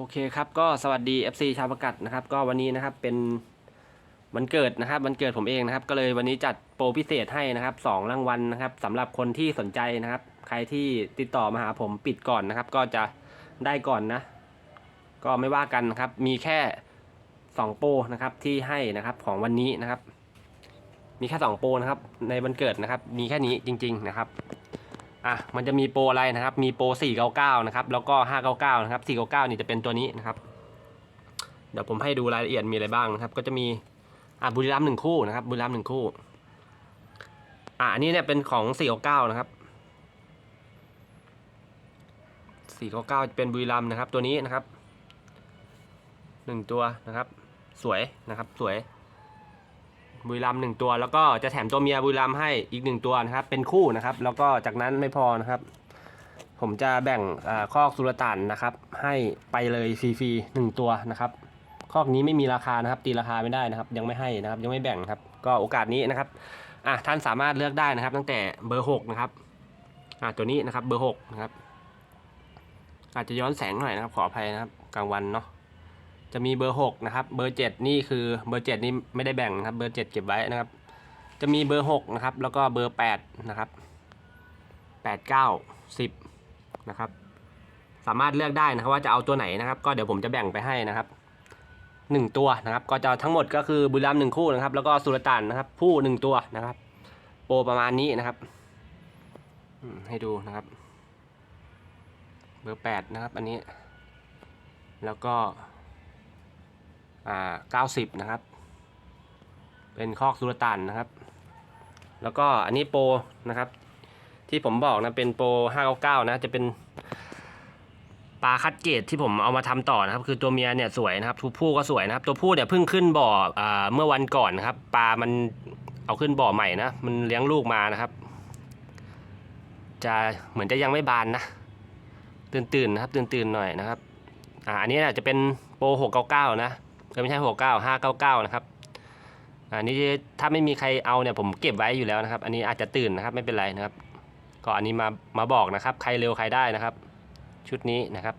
โอเคครับก็สวัสดี FC ชาวประกัดนะครับ ก็วันนี้นะครับเป็นวันเกิดนะครับวันเกิดผมเองนะครับ ก็เลยวันนี้จัดโปรพิเศษให้นะครับสองรางวัลนะครับสำหรับคนที่สนใจนะครับ ใครที่ติดต่อมาหาผมปิดก่อนนะครับ ก็จะได้ก่อนนะ ก็ไม่ว่ากันนะครับ มีแค่สองโปรนะครับที่ให้นะครับของวันนี้นะครับ มีแค่สองโปรนะครับในวันเกิดนะครับ มีแค่นี้จริง ๆ นะครับ อะมันจะมีโปรอะไรนะครับ มีโปร 499 นะครับ แล้วก็ 599 นะครับ 499 นี่จะเป็นตัวนี้นะครับ เดี๋ยวผมให้ดูรายละเอียดมีอะไรบ้างนะครับ ก็จะมี อะบุรีรัมย์หนึ่งคู่นะครับ บุรีรัมย์หนึ่งคู่ อะอันนี้เนี่ยเป็นของ 499 นะครับ 499 จะเป็นบุรีรัมย์นะครับ ตัวนี้นะครับหนึ่งตัวนะครับ สวยนะครับ สวย บุรีรัมย์หนึ่งตัว แล้วก็จะแถมตัวเมียบุรีรัมย์ให้อีกหนึ่งตัวนะครับ เป็นคู่นะครับ แล้วก็จากนั้นไม่พอนะครับ ผมจะแบ่งอคอกสุลต่านนะครับ ให้ไปเลยฟรีๆหนึ่งตัวนะครับคอกนี้ไม่มีราคานะครับ ตีราคาไม่ได้นะครับ ยังไม่ให้นะครับ ยังไม่แบ่งครับ ก็โอกาสนี้นะครับอะท่านสามารถเลือกได้นะครับ ตั้งแต่เบอร์หกนะครับอะตัวนี้นะครับเบอร์หกนะครับ อาจจะย้อนแสงหน่อยนะครับ ขออภัยนะครับกลางวันเนาะ จะมีเบอร์ 6 นะครับ เบอร์ 7 นี่คือเบอร์ 7 นี่ไม่ได้แบ่งนะครับ เบอร์ 7 เก็บไว้นะครับ จะมีเบอร์ 6 นะครับ แล้วก็เบอร์ 8 นะครับ 8 9 10 นะครับ สามารถเลือกได้นะครับว่าจะเอาตัวไหนนะครับ ก็เดี๋ยวผมจะแบ่งไปให้นะครับ 1 ตัวนะครับ ก็จะทั้งหมดก็คือบุรีรัมย์หนึ่งคู่นะครับ แล้วก็สุลต่านนะครับผู้หนึ่งตัวนะครับ โปรประมาณนี้นะครับ ให้ดูนะครับ เบอร์ 8 นะครับ อันนี้ แล้วก็ อ่า90 นะครับ เป็นคอกสุลต่านนะครับ แล้วก็อันนี้โปรนะครับ ที่ผมบอกนะเป็นโปร599 นะจะเป็นปลาคัดเกรดที่ผมเอามาทำต่อนะครับ คือตัวเมียเนี่ยสวยนะครับตัวผู้ก็สวยนะครับ ตัวผู้เนี่ยเพิ่งขึ้นบ่ออ่าเมื่อวันก่อนนะครับปลามันเอาขึ้นบ่อใหม่นะมันเลี้ยงลูกมานะครับ จะเหมือนจะยังไม่บานนะ ตื่นๆนนะครับ ตื่นๆหน่อยนะครับอ่าอันนี้นะจะเป็นโปร699นะเอ ก็ไม่ใช่หกเก้าห้าเก้าเก้านะครับอันนี้ถ้าไม่มีใครเอาเนี่ยผมเก็บไว้อยู่แล้วนะครับ อันนี้อาจจะตื่นนะครับไม่เป็นไรนะครับ ก็อันนี้มามาบอกนะครับ ใครเร็วใครได้นะครับ ชุดนี้นะครับ